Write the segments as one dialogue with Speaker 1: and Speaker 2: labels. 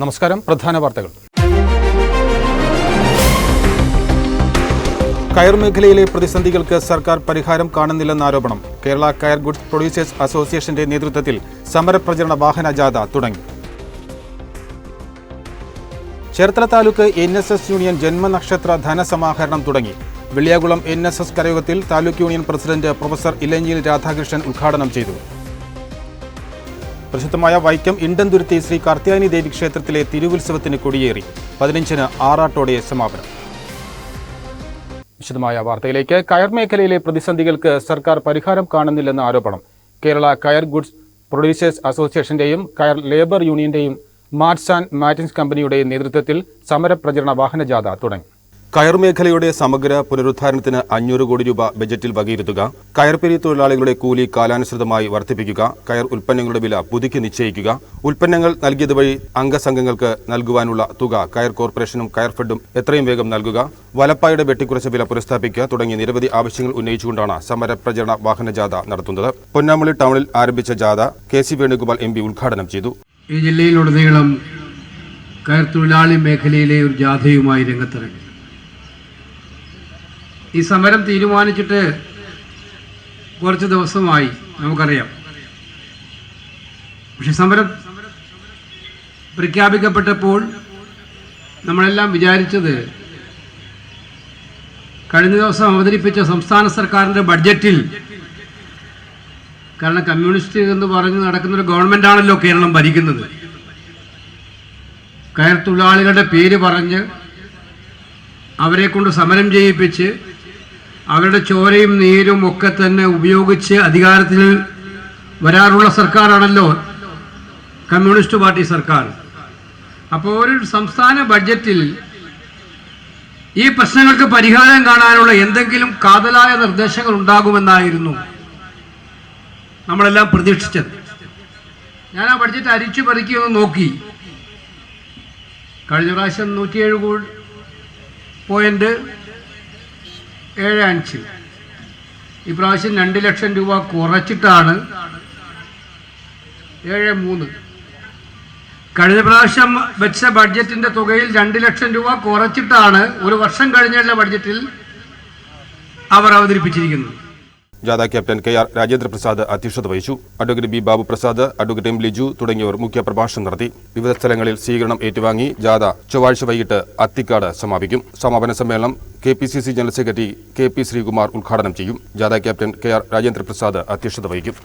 Speaker 1: നമസ്കാരം. പ്രധാന വാർത്തകൾ. കയർ മേഖലയിലെ പ്രതിസന്ധികൾക്ക് സർക്കാർ പരിഹാരം കാണുന്നില്ലെന്ന ആരോപണം. കേരള കയർ ഗുഡ്സ് പ്രൊഡ്യൂസേഴ്സ് അസോസിയേഷന്റെ നേതൃത്വത്തിൽ സമരപ്രചരണ വാഹന ജാഥ തുടങ്ങി. Cherthala taluk N S S union ജന്മനക്ഷത്ര ധനസമാഹരണം തുടങ്ങി. Velliyakulam N S S കരയോഗത്തിൽ taluk union president professor Elanjiyil Radhakrishnan ഉദ്ഘാടനം ചെയ്തു. പ്രസിദ്ധമായ വൈക്കം ഇണ്ടന്തുരുത്തി ശ്രീ കാർത്യായനി ദേവി ക്ഷേത്രത്തിലെ തിരുവുത്സവത്തിന് കൊടിയേറി. പതിനഞ്ചിന് ആറാട്ടോടെ സമാപനം. വിശദമായ വാർത്തയിലേക്ക്. കയർ മേഖലയിലെ പ്രതിസന്ധികൾക്ക് സർക്കാർ പരിഹാരം കാണുന്നില്ലെന്ന ആരോപണം. കേരള കയർ ഗുഡ്സ് പ്രൊഡ്യൂസേഴ്സ് അസോസിയേഷന്റെയും കയർ ലേബർ യൂണിയന്റെയും മാർട്സ് ആൻഡ് മാറ്റിൻസ് കമ്പനിയുടെ നേതൃത്വത്തിൽ സമരപ്രചരണ വാഹന ജാഥ തുടങ്ങി. കയർ മേഖലയുടെ സമഗ്ര പുനരുദ്ധാരണത്തിന് അഞ്ഞൂറ് കോടി രൂപ ബജറ്റിൽ വകയിരുത്തുക കയർപിരി തൊഴിലാളികളുടെ കൂലി കാലാനുസൃതമായി വർദ്ധിപ്പിക്കുക കയർ ഉൽപ്പന്നങ്ങളുടെ വില പുതുക്കി നിശ്ചയിക്കുക ഉൽപ്പന്നങ്ങൾ നൽകിയത് വഴി അംഗസംഘങ്ങൾക്ക് നൽകുവാനുള്ള തുക കയർ കോർപ്പറേഷനും കയർ ഫെഡും എത്രയും വേഗം നൽകുക വലപ്പായുടെ വെട്ടിക്കുറച്ച വില പുനഃസ്ഥാപിക്കുക തുടങ്ങിയ നിരവധി ആവശ്യങ്ങൾ ഉന്നയിച്ചുകൊണ്ടാണ് സമരപ്രചരണ വാഹന ജാഥ നടത്തുന്നത്. പൊന്നാമളി ടൗണിൽ ആരംഭിച്ച ജാഥ കെ സി വേണുഗോപാൽ എം ഉദ്ഘാടനം ചെയ്തു.
Speaker 2: ഈ ജില്ലയിലുടനീളം കയർ തൊഴിലാളി മേഖലയിലെ ഒരു ജാഥയുമായി രംഗത്തിറങ്ങി. ഈ സമരം തീരുമാനിച്ചിട്ട് കുറച്ച് ദിവസമായി നമുക്കറിയാം. പക്ഷെ സമരം പ്രഖ്യാപിക്കപ്പെട്ടപ്പോൾ നമ്മളെല്ലാം വിചാരിച്ചത് കഴിഞ്ഞ ദിവസം അവതരിപ്പിച്ച സംസ്ഥാന സർക്കാരിന്റെ ബഡ്ജറ്റിൽ കാരണം കമ്മ്യൂണിസ്റ്റ് എന്ന് പറഞ്ഞ് നടക്കുന്നൊരു ആണല്ലോ കേരളം ഭരിക്കുന്നത്. കയർ തൊഴിലാളികളുടെ പേര് പറഞ്ഞ് അവരെ കൊണ്ട് സമരം ചെയ്യിപ്പിച്ച് അവരുടെ ചോരയും നീരും ഒക്കെ തന്നെ ഉപയോഗിച്ച് അധികാരത്തിൽ വരാറുള്ള സർക്കാരാണല്ലോ കമ്മ്യൂണിസ്റ്റ് പാർട്ടി സർക്കാർ. അപ്പോൾ ഒരു സംസ്ഥാന ബഡ്ജറ്റിൽ ഈ പ്രശ്നങ്ങൾക്ക് പരിഹാരം കാണാനുള്ള എന്തെങ്കിലും കാതലായ നിർദ്ദേശങ്ങൾ ഉണ്ടാകുമെന്നായിരുന്നു നമ്മളെല്ലാം പ്രതീക്ഷിച്ചത്. ഞാൻ ആ ബഡ്ജറ്റ് അരിച്ചു ഒന്ന് നോക്കി. കഴിഞ്ഞ പ്രാവശ്യം നൂറ്റിയേഴ് പോയിന്റ് ഏഴ് അഞ്ച് ഇപ്രാവശ്യം രണ്ട് ലക്ഷം രൂപ കുറച്ചിട്ടാണ് ഏഴ് മൂന്ന്. കഴിഞ്ഞ പ്രാവശ്യം വെച്ച ബഡ്ജറ്റിന്റെ തുകയിൽ രണ്ട് ലക്ഷം രൂപ കുറച്ചിട്ടാണ് ഒരു വർഷം കഴിഞ്ഞുള്ള ബഡ്ജറ്റിൽ അവർ അവതരിപ്പിച്ചിരിക്കുന്നത്.
Speaker 1: ജാഥ ക്യാപ്റ്റൻ കെ ആർ രാജേന്ദ്രപ്രസാദ് അധ്യക്ഷത വഹിച്ചു. Advocate B Babu Prasad advocate M Liju തുടങ്ങിയവർ മുഖ്യ പ്രഭാഷണം നടത്തി. വിവിധ സ്ഥലങ്ങളിൽ സ്വീകരണം ഏറ്റുവാങ്ങി ജാഥ ചൊവ്വാഴ്ച വൈകിട്ട് അത്തിക്കാട് സമാപിക്കും. സമാപന സമ്മേളനം K P C C general secretary K P Sreekumar ഉദ്ഘാടനം ചെയ്യും. ജാഥ ക്യാപ്റ്റൻ കെ ആർ രാജേന്ദ്രപ്രസാദ് അധ്യക്ഷത വഹിക്കും.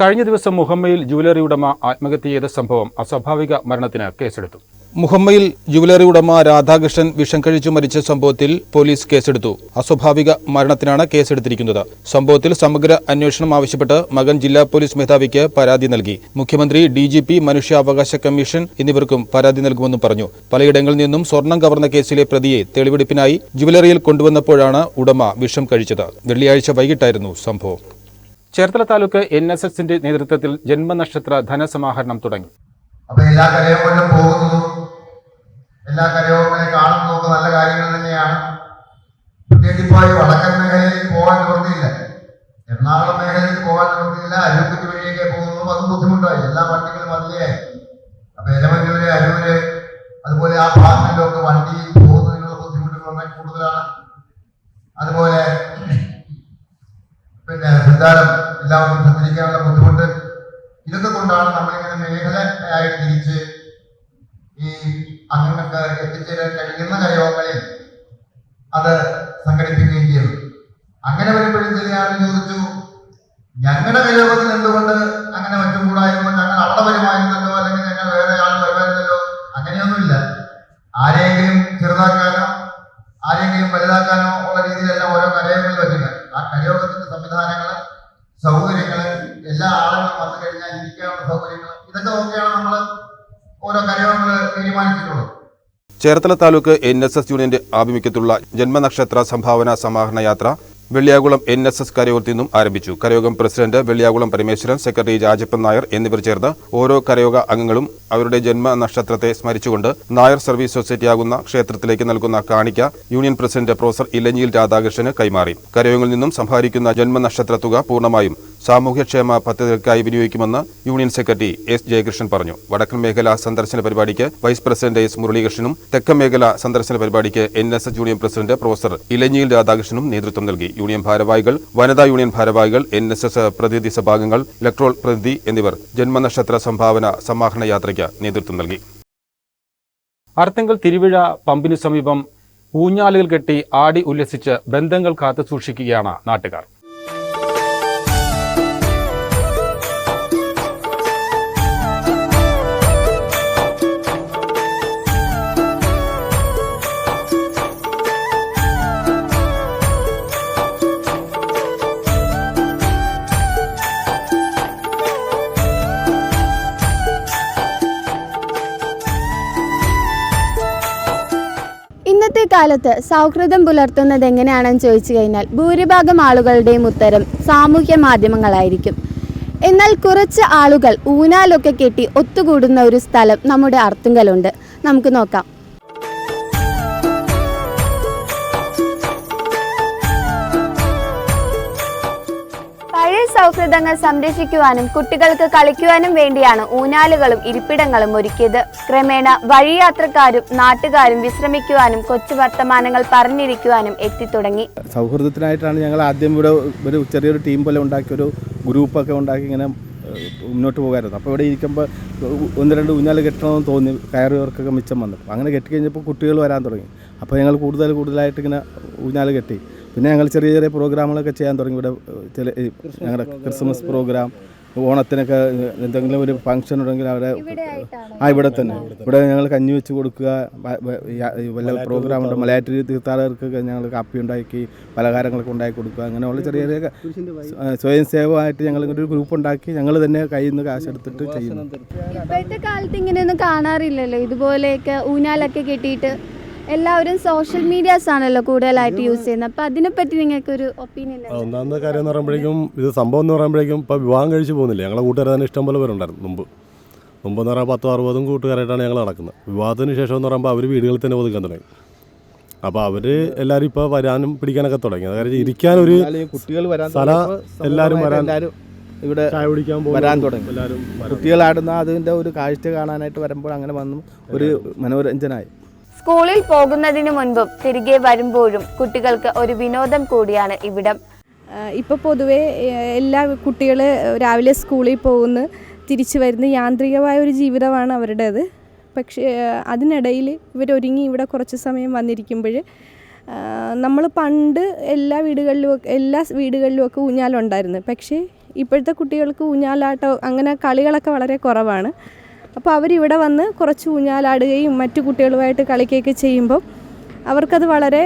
Speaker 1: കഴിഞ്ഞ ദിവസം മുഹമ്മയിൽ ജുവലറി ഉടമ ആത്മഹത്യ ചെയ്ത സംഭവം അസ്വാഭാവിക മരണത്തിന് കേസെടുത്തു. മുഹമ്മയിൽ ജുവലറി ഉടമ രാധാകൃഷ്ണൻ വിഷം കഴിച്ചു മരിച്ച സംഭവത്തിൽ പോലീസ് കേസെടുത്തു. അസ്വാഭാവിക മരണത്തിനാണ് കേസെടുത്തിരിക്കുന്നത്. സംഭവത്തിൽ സമഗ്ര അന്വേഷണം ആവശ്യപ്പെട്ട് മകൻ ജില്ലാ പോലീസ് മേധാവിക്ക് പരാതി നൽകി. മുഖ്യമന്ത്രി ഡി ജി പി മനുഷ്യാവകാശ കമ്മീഷൻ എന്നിവർക്കും പരാതി നൽകുമെന്നും പറഞ്ഞു. പലയിടങ്ങളിൽ നിന്നും സ്വർണം കവർന്ന കേസിലെ പ്രതിയെ തെളിവെടുപ്പിനായി ജുവലറിയിൽ കൊണ്ടുവന്നപ്പോഴാണ് ഉടമ വിഷം കഴിച്ചത്. വെള്ളിയാഴ്ച വൈകിട്ടായിരുന്നു സംഭവം. ചേർത്തല താലൂക്ക് എൻ എസ് എസിന്റെ നേതൃത്വത്തിൽ ജന്മനക്ഷത്ര ധനസമാഹരണം തുടങ്ങി.
Speaker 3: അപ്പൊ എല്ലാ കരയോഗങ്ങളിലും പോകുന്നതും എല്ലാ കരയോഗങ്ങളെ കാണുന്നതും നോക്ക് നല്ല കാര്യങ്ങൾ തന്നെയാണ്. പ്രത്യേകിച്ച് ഇപ്പോൾ ഈ വടക്കൻ മേഖലയിലേക്ക് പോകാൻ നിവൃത്തിയില്ല. എറണാകുളം മേഖലയിലേക്ക് പോകാൻ നിവൃത്തിയില്ല. അരുക്കുറ്റി വഴിയൊക്കെ പോകുന്നതും അതും ബുദ്ധിമുട്ടായി. അംഗങ്ങൾക്ക് എത്തിച്ചേരാൻ കഴിയുന്ന കരയോഗങ്ങളിൽ അത് സംഘടിപ്പിക്കുകയും ചെയ്തു. അങ്ങനെ വരുമ്പോഴും ചില ആൾ ചോദിച്ചു ഞങ്ങളുടെ കരയോഗത്തിൽ എന്തുകൊണ്ട് അങ്ങനെ മറ്റും കൂടായിരുന്നു? ഞങ്ങൾ അവിടെ വരുമായിരുന്നല്ലോ അല്ലെങ്കിൽ ഞങ്ങൾ വേറെ ആൾ വരുമായിരുന്നല്ലോ? അങ്ങനെയൊന്നുമില്ല. ആരെയെങ്കിലും ചെറുതാക്കാനോ ആരെങ്കിലും വലുതാക്കാനോ ഉള്ള രീതിയിലെല്ലാം ഓരോ കരയോഗങ്ങളിൽ വെച്ചിട്ട് ആ കരയോഗത്തിന്റെ സംവിധാനങ്ങൾ സൗകര്യങ്ങൾ എല്ലാ ആളുകളും വന്നു കഴിഞ്ഞാൽ ഇരിക്കാനുള്ള സൗകര്യങ്ങൾ ഇതൊക്കെ നോക്കിയാണ് നമ്മൾ ഓരോ കാര്യങ്ങൾ തീരുമാനിച്ചിട്ടുള്ളത്
Speaker 1: Cherthala taluk N S S യൂണിയന്റെ ആഭിമുഖ്യത്തിലുള്ള ജന്മനക്ഷത്ര സംഭാവന സമാഹരണ യാത്ര വെള്ളിയാകുളം എൻ എസ് എസ് കരയോഗത്തിൽ നിന്നും ആരംഭിച്ചു. കരയോഗം പ്രസിഡന്റ് വെള്ളിയാകുളം പരമേശ്വരൻ സെക്രട്ടറി രാജപ്പൻ നായർ എന്നിവർ ചേർന്ന് ഓരോ കരയോഗ അംഗങ്ങളും അവരുടെ ജന്മ നക്ഷത്രത്തെ സ്മരിച്ചുകൊണ്ട് നായർ സർവീസ് സൊസൈറ്റി ആകുന്ന ക്ഷേത്രത്തിലേക്ക് നൽകുന്ന കാണിക്ക യൂണിയൻ പ്രസിഡന്റ് പ്രൊഫസർ ഇലഞ്ഞിയിൽ രാധാകൃഷ്ണന് കൈമാറി. കരയോഗങ്ങളിൽ നിന്നും സംഹരിക്കുന്ന ജന്മനക്ഷത്ര തുക പൂർണമായും സാമൂഹ്യക്ഷേമ പദ്ധതികൾക്കായി വിനിയോഗിക്കുമെന്ന് യൂണിയൻ സെക്രട്ടറി എസ് ജയകൃഷ്ണൻ പറഞ്ഞു. വടക്കൻ മേഖല സന്ദർശന പരിപാടിക്ക് വൈസ് പ്രസിഡന്റ് എസ് മുരളീകൃഷ്ണനും തെക്കൻ മേഖല സന്ദർശന പരിപാടിക്ക് N S union president professor Elanjiyil രാധാകൃഷ്ണനും നേതൃത്വം നൽകി. യൂണിയൻ ഭാരവാഹികൾ വനിതാ യൂണിയൻ ഭാരവാഹികൾ എൻ എസ് എസ് പ്രതിനിധി സഭാംഗങ്ങൾ ഇലക്ട്രോൾ പ്രതിനിധി എന്നിവർ ജന്മനക്ഷത്ര സംഭാവന സമാഹരണ യാത്രയ്ക്ക് നേതൃത്വം നൽകി. അർത്തങ്കൽ തിരുവിഴ പമ്പിനു സമീപം ഊഞ്ഞാലുകൾ കെട്ടി ആടി ഉല്ലസിച്ച് ബന്ധങ്ങൾ കാത്തു സൂക്ഷിക്കുകയാണ് നാട്ടുകാർ.
Speaker 4: കാലത്ത് സൗഹൃദം പുലർത്തുന്നത് എങ്ങനെയാണെന്ന് ചോദിച്ചു കഴിഞ്ഞാൽ ഭൂരിഭാഗം ആളുകളുടെയും ഉത്തരം സാമൂഹ്യ മാധ്യമങ്ങളായിരിക്കും. എന്നാൽ കുറച്ച് ആളുകൾ ഊനാലൊക്കെ കെട്ടി ഒത്തുകൂടുന്ന ഒരു സ്ഥലം നമ്മുടെ അർത്തുങ്കലുണ്ട്. നമുക്ക് നോക്കാം. സൗഹൃദങ്ങൾ സംരക്ഷിക്കുവാനും കുട്ടികൾക്ക് കളിക്കുവാനും വേണ്ടിയാണ് ഊനാലുകളും ഇരിപ്പിടങ്ങളും ഒരുക്കിയത്. ക്രമേണ വഴിയാത്രക്കാരും നാട്ടുകാരും വിശ്രമിക്കുവാനും കൊച്ചു വർത്തമാനങ്ങൾ പറഞ്ഞിരിക്കുവാനും എത്തിത്തുടങ്ങി.
Speaker 5: സൗഹൃദത്തിനായിട്ടാണ് ഞങ്ങൾ ആദ്യം ഇവിടെ ഒരു ചെറിയൊരു ടീം പോലെ ഉണ്ടാക്കി ഒരു ഗ്രൂപ്പൊക്കെ ഉണ്ടാക്കി ഇങ്ങനെ മുന്നോട്ട് പോകാറുണ്ട് അപ്പോൾ ഇവിടെ ഇരിക്കുമ്പോൾ ഒന്ന് രണ്ട് ഊഞ്ഞാൽ കെട്ടണമെന്ന് തോന്നി കയറിയവർക്കൊക്കെ മിച്ചം വന്നു. അങ്ങനെ കെട്ടി കഴിഞ്ഞപ്പോൾ കുട്ടികൾ വരാൻ തുടങ്ങി. അപ്പോൾ ഞങ്ങൾ കൂടുതൽ കൂടുതലായിട്ട് ഇങ്ങനെ ഊഞ്ഞാൽ കെട്ടി. പിന്നെ ഞങ്ങൾ ചെറിയ ചെറിയ പ്രോഗ്രാമുകളൊക്കെ ചെയ്യാൻ തുടങ്ങി. ഇവിടെ ചില ഞങ്ങളുടെ ക്രിസ്മസ് പ്രോഗ്രാം ഓണത്തിനൊക്കെ എന്തെങ്കിലും ഒരു ഫംഗ്ഷൻ ഉണ്ടെങ്കിൽ അവിടെ ആ ഇവിടെ തന്നെ. ഇവിടെ ഞങ്ങൾ കഞ്ഞി വെച്ച് കൊടുക്കുക വല്ല പ്രോഗ്രാം ഉണ്ട് മലയാറ്റൂർ തീർത്ഥാടകർക്കൊക്കെ ഞങ്ങൾ കാപ്പി ഉണ്ടാക്കി പലഹാരങ്ങളൊക്കെ ഉണ്ടാക്കി കൊടുക്കുക. അങ്ങനെയുള്ള ചെറിയ ചെറിയ സ്വയം സേവമായിട്ട് ഞങ്ങൾ ഒരു ഗ്രൂപ്പ് ഉണ്ടാക്കി ഞങ്ങൾ തന്നെ കയ്യിൽ നിന്ന് കാശെടുത്തിട്ട് ചെയ്യുന്നു.
Speaker 4: ഇപ്പോഴത്തെ കാലത്ത് ഇങ്ങനെയൊന്നും കാണാറില്ലല്ലോ? ഇതുപോലെയൊക്കെ ഊനാലൊക്കെ കെട്ടിയിട്ട് എല്ലാവരും സോഷ്യൽ മീഡിയാസ് ആണല്ലോ കൂടുതലായിട്ട് യൂസ് ചെയ്യുന്നത്. അപ്പോൾ അതിനെപ്പറ്റി നിങ്ങൾക്കൊരു ഒപ്പീനിയൻ
Speaker 6: ആ, ഒന്നാമത്തെ കാര്യം എന്ന് പറയുമ്പോഴേക്കും ഇത് സംഭവം എന്ന് പറയുമ്പോഴേക്കും ഇപ്പൊ വിവാഹം കഴിച്ച് പോകുന്നില്ല? ഞങ്ങളെ കൂട്ടുകാരെ തന്നെ ഇഷ്ടംപോലെ പേരുണ്ടായിരുന്നു മുമ്പ്. മുമ്പ് എന്ന് പറയുമ്പോൾ പത്തോ അറുപതും കൂട്ടുകാരായിട്ടാണ് ഞങ്ങൾ നടക്കുന്നത്. വിവാഹത്തിന് ശേഷം എന്ന് പറയുമ്പോൾ അവർ വീടുകളിൽ തന്നെ ഒതുക്കാൻ തുടങ്ങി. അപ്പോൾ അവർ എല്ലാവരും ഇപ്പോൾ വരാനും പിടിക്കാനൊക്കെ തുടങ്ങി. അതായത് ഇരിക്കാനൊരു
Speaker 5: കുട്ടികൾ വരാൻ
Speaker 6: സ്ഥല എല്ലാവരും വരാൻ
Speaker 5: ഇവിടെ
Speaker 6: ചായ കുടിക്കാൻ
Speaker 5: വരാൻ തുടങ്ങി.
Speaker 6: എല്ലാവരും
Speaker 5: കുട്ടികളാടുന്ന അതിന്റെ ഒരു കാഴ്ച കാണാനായിട്ട് വരുമ്പോൾ അങ്ങനെ വന്നു ഒരു മനോരഞ്ജനായി.
Speaker 4: സ്കൂളിൽ പോകുന്നതിന് മുൻപും തിരികെ വരുമ്പോഴും കുട്ടികൾക്ക് ഒരു വിനോദം കൂടിയാണ് ഇവിടം.
Speaker 7: ഇപ്പോൾ പൊതുവേ എല്ലാ കുട്ടികൾ രാവിലെ സ്കൂളിൽ പോകുന്നു തിരിച്ചു വരുന്ന യാന്ത്രികമായ ഒരു ജീവിതമാണ് അവരുടേത്. പക്ഷേ അതിനിടയിൽ ഇവരൊരുങ്ങി ഇവിടെ കുറച്ച് സമയം വന്നിരിക്കുമ്പോൾ നമ്മൾ പണ്ട് എല്ലാ വീടുകളിലും എല്ലാ വീടുകളിലും ഒക്കെ ഊഞ്ഞാലുണ്ടായിരുന്നു. പക്ഷേ ഇപ്പോഴത്തെ കുട്ടികൾക്ക് ഊഞ്ഞാലാട്ടോ അങ്ങനെ കളികളൊക്കെ വളരെ കുറവാണ്. അപ്പോൾ അവരിവിടെ വന്ന് കുറച്ച് ഊഞ്ഞാലാടുകയും മറ്റു കുട്ടികളുമായിട്ട് കളിക്കുകയൊക്കെ ചെയ്യുമ്പോൾ അവർക്കത് വളരെ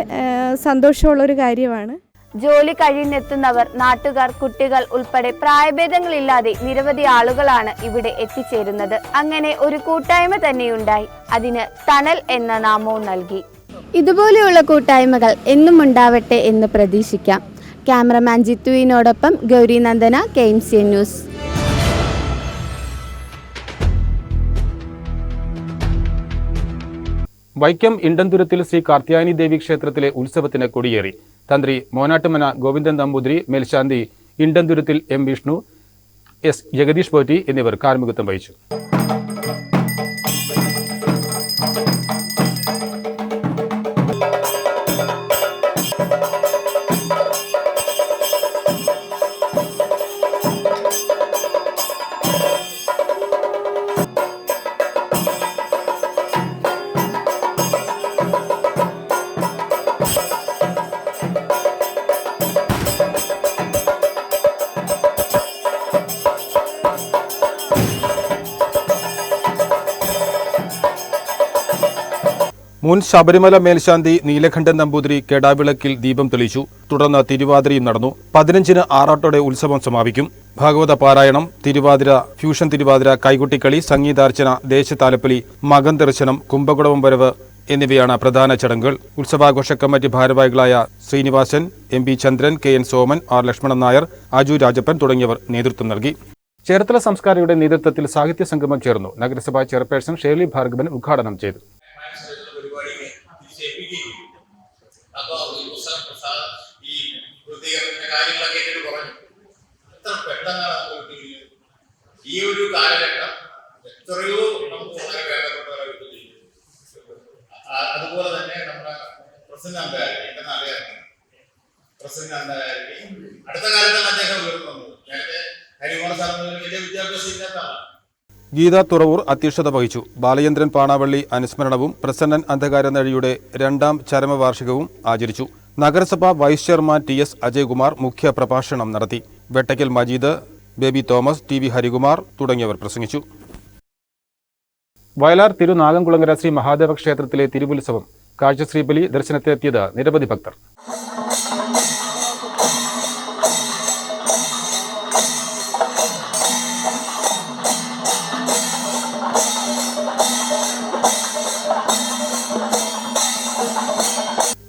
Speaker 7: സന്തോഷമുള്ളൊരു കാര്യമാണ്.
Speaker 4: ജോലി കഴിഞ്ഞെത്തുന്നവർ നാട്ടുകാർ കുട്ടികൾ ഉൾപ്പെടെ പ്രായഭേദങ്ങളില്ലാതെ നിരവധി ആളുകളാണ് ഇവിടെ എത്തിച്ചേരുന്നത്. അങ്ങനെ ഒരു കൂട്ടായ്മ തന്നെയുണ്ടായി. അതിന് തണൽ എന്ന നാമവും നൽകി. ഇതുപോലെയുള്ള കൂട്ടായ്മകൾ എന്നും ഉണ്ടാവട്ടെ എന്ന് പ്രതീക്ഷിക്കാം. Cameraman ജിത്തുവിനോടൊപ്പം Gauri Nandana K M C news.
Speaker 1: Vaikom ഇണ്ടന്തുരത്തിൽ Sree Karthyayani Devi ക്ഷേത്രത്തിലെ ഉത്സവത്തിന് കൊടിയേറി. തന്ത്രി മോനാട്ടുമന ഗോവിന്ദൻ നമ്പൂതിരി മേൽശാന്തി ഇണ്ടന്തുരത്തിൽ എം വിഷ്ണു എസ് ജഗദീഷ് പോറ്റി എന്നിവർ കാർമ്മികത്വം വഹിച്ചു. മുൻ ശബരിമല മേൽശാന്തി നീലകണ്ഠൻ നമ്പൂതിരി കെടാവിളക്കിൽ ദീപം തെളിച്ചു തുടർന്ന് തിരുവാതിരയും നടന്നു. പതിനഞ്ചിന് ആറാട്ടോടെ ഉത്സവം സമാപിക്കും. ഭാഗവത പാരായണം തിരുവാതിര ഫ്യൂഷൻ തിരുവാതിര കൈകുട്ടിക്കളി സംഗീതാർച്ചന ദേശതാലപ്പലി മകൻ ദർശനം കുംഭകുടവം വരവ് എന്നിവയാണ് പ്രധാന ചടങ്ങുകൾ. ഉത്സവാഘോഷ കമ്മിറ്റി ഭാരവാഹികളായ Sreenivasan M P Chandran K N Soman R Lakshmanan Nair Aju Rajappan തുടങ്ങിയവർ നേതൃത്വം നൽകി. ചേർത്തല സംസ്കാരയുടെ നേതൃത്വത്തിൽ സാഹിത്യ സംഗമം ചേർന്നു. നഗരസഭാ ചെയർപേഴ്സൺ ഷേർലി ഭാർഗവൻ ഉദ്ഘാടനം ചെയ്തു.
Speaker 8: കിട്ടുകയും ഈ ഒരു കാലഘട്ടം എത്രയോ നമുക്ക് വളരെ വേണ്ടപ്പെട്ടവരെ കിട്ടുകയും അതുപോലെ തന്നെ നമ്മുടെ പ്രസിഡന്റ് അന്തകാരി എന്റെ നാട്ടുകാരനാണ് പ്രസിഡന്റ് അന്തകാരി അടുത്ത കാലത്താണ് അദ്ദേഹം ഉയർന്നു വന്നത് നേരത്തെ ഹരികുമാർ സാറിന് വലിയ വിദ്യാഭ്യാസം ഇല്ലാത്തതാണ്.
Speaker 1: ഗീത തുറവൂർ അധ്യക്ഷത വഹിച്ചു. ബാലചന്ദ്രൻ പാണാവള്ളി അനുസ്മരണവും പ്രസന്നൻ അന്ധകാരനഴിയുടെ രണ്ടാം ചരമവാർഷികവും ആചരിച്ചു. നഗരസഭാ vice chairman T S Ajaykumar മുഖ്യ പ്രഭാഷണം നടത്തി. Vettakkal Majeed Baby Thomas T V Harikumar തുടങ്ങിയവർ പ്രസംഗിച്ചു. വയലാർ തിരുനാഗംകുളങ്ങര ശ്രീ മഹാദേവ ക്ഷേത്രത്തിലെ തിരുവുത്സവം കാഴ്ചശ്രീബലി ദർശനത്തിനെത്തിയത് നിരവധി ഭക്തർ.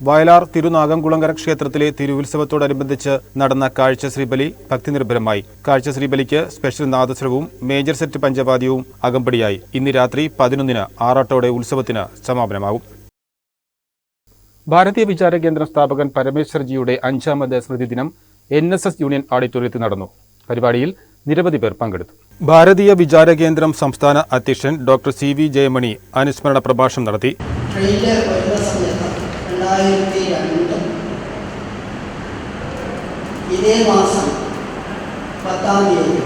Speaker 1: വയലാർ തിരുനാഗംകുളങ്കര ക്ഷേത്രത്തിലെ തിരുവുത്സവത്തോടനുബന്ധിച്ച് നടന്ന കാഴ്ച ശ്രീബലി ഭക്തിനിർഭരമായി. കാഴ്ചശ്രീബലിക്ക് സ്പെഷ്യൽ നാദസ്വരവും മേജർ സെറ്റ് പഞ്ചവാദ്യവും അകമ്പടിയായി. ഇന്ന് രാത്രി പതിനൊന്നിന് ആറാട്ടോടെ ഉത്സവത്തിന് സമാപനമാകും. ഭാരതീയ വിചാര കേന്ദ്ര സ്ഥാപകൻ പരമേശ്വർജിയുടെ അഞ്ചാമത് സ്മൃതി ദിനം എൻ എസ് എസ് യൂണിയൻ ഓഡിറ്റോറിയത്തിൽ നടന്നു. പരിപാടിയിൽ നിരവധി പേർ പങ്കെടുത്തു. ഭാരതീയ വിചാര കേന്ദ്രം സംസ്ഥാന അധ്യക്ഷൻ ഡോക്ടർ സി വി ജയമണി അനുസ്മരണ പ്രഭാഷണം നടത്തി.
Speaker 9: രണ്ടായിരത്തി രണ്ട്. ഇതേ മാസം പത്താം തീയതി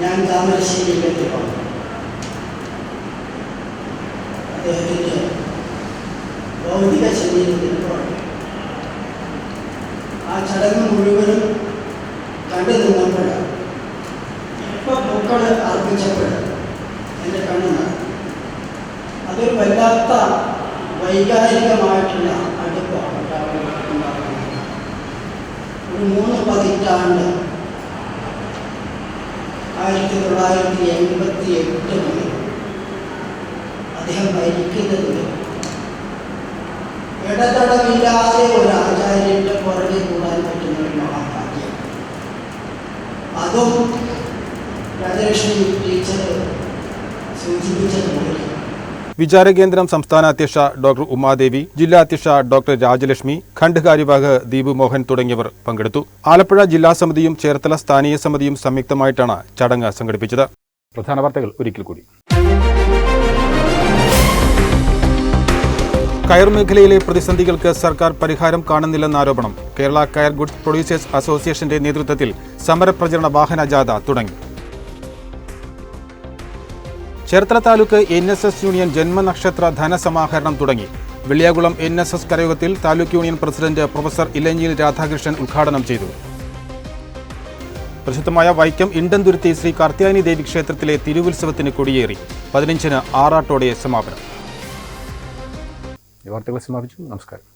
Speaker 9: ഞാൻ താമരശ്ശേരിയിലേക്ക് പോകണം അദ്ദേഹത്തിന്റെ ഭൗതിക ശരീരത്തിന് പുറമെ ആ ചടങ്ങ് മുഴുവനും കണ്ടു നിന്നപ്പോൾ ഇപ്പം പൂക്കൾ അർപ്പിച്ചപ്പോൾ എന്റെ കണ്ണ് അതൊരു വല്ലാത്ത വൈകാരികമായിട്ടുള്ള അടുപ്പം ഉണ്ടാകുന്നത്. ഒരു മൂന്ന് പതിറ്റാണ്ട് ആയിരത്തി തൊള്ളായിരത്തി എൺപത്തി എട്ട് മുതൽ അദ്ദേഹം ഭരിക്കുന്നത് ഇടതടവില്ലാതെ ഒരു ആചാര്യന്റെ പുറകെ കൂടാൻ പറ്റുന്ന ഒരു മഹാഭാഗ്യം അതും രാജലക്ഷ്മി ടീച്ചർ സൂചിപ്പിച്ചതുപോലെ
Speaker 1: വിചാരകേന്ദ്രം സംസ്ഥാന അധ്യക്ഷ ഡോക്ടർ ഉമാദേവി ജില്ലാ അധ്യക്ഷ ഡോക്ടർ രാജലക്ഷ്മി ഖണ്ഡ് കാര്യവാഹ് ദീപു മോഹൻ തുടങ്ങിയവർ പങ്കെടുത്തു. ആലപ്പുഴ ജില്ലാ സമിതിയും ചേർത്തല സ്ഥാനീയ സമിതിയും സംയുക്തമായിട്ടാണ് ചടങ്ങ് സംഘടിപ്പിച്ചത്. പ്രധാന വാർത്തകൾ ഒരിക്കൽ കൂടി. കയർ മേഖലയിലെ പ്രതിസന്ധികൾക്ക് സർക്കാർ പരിഹാരം കാണുന്നില്ലെന്ന ആരോപണം കേരള കയർ ഗുഡ്സ് പ്രൊഡ്യൂസേഴ്സ് അസോസിയേഷന്റെ നേതൃത്വത്തിൽ സമരപ്രചരണ വാഹന ജാഥ തുടങ്ങി. Cherthala taluk N S S union ജന്മനക്ഷത്ര ധനസമാഹരണം തുടങ്ങി. Velliyakulam N S S കരയോഗത്തിൽ taluk union president professor Elanjiyil Radhakrishnan ഉദ്ഘാടനം ചെയ്തു. പ്രസിദ്ധമായ വൈക്കം ഇണ്ടന്തുരുത്തി ശ്രീ കാർത്യായനി ദേവി ക്ഷേത്രത്തിലെ തിരുവുത്സവത്തിന് കൊടിയേറി. പതിനഞ്ചിന് ആറാട്ടോടെ സമാപനം. വാർത്തകൾ സമാപിച്ചു. നമസ്കാരം.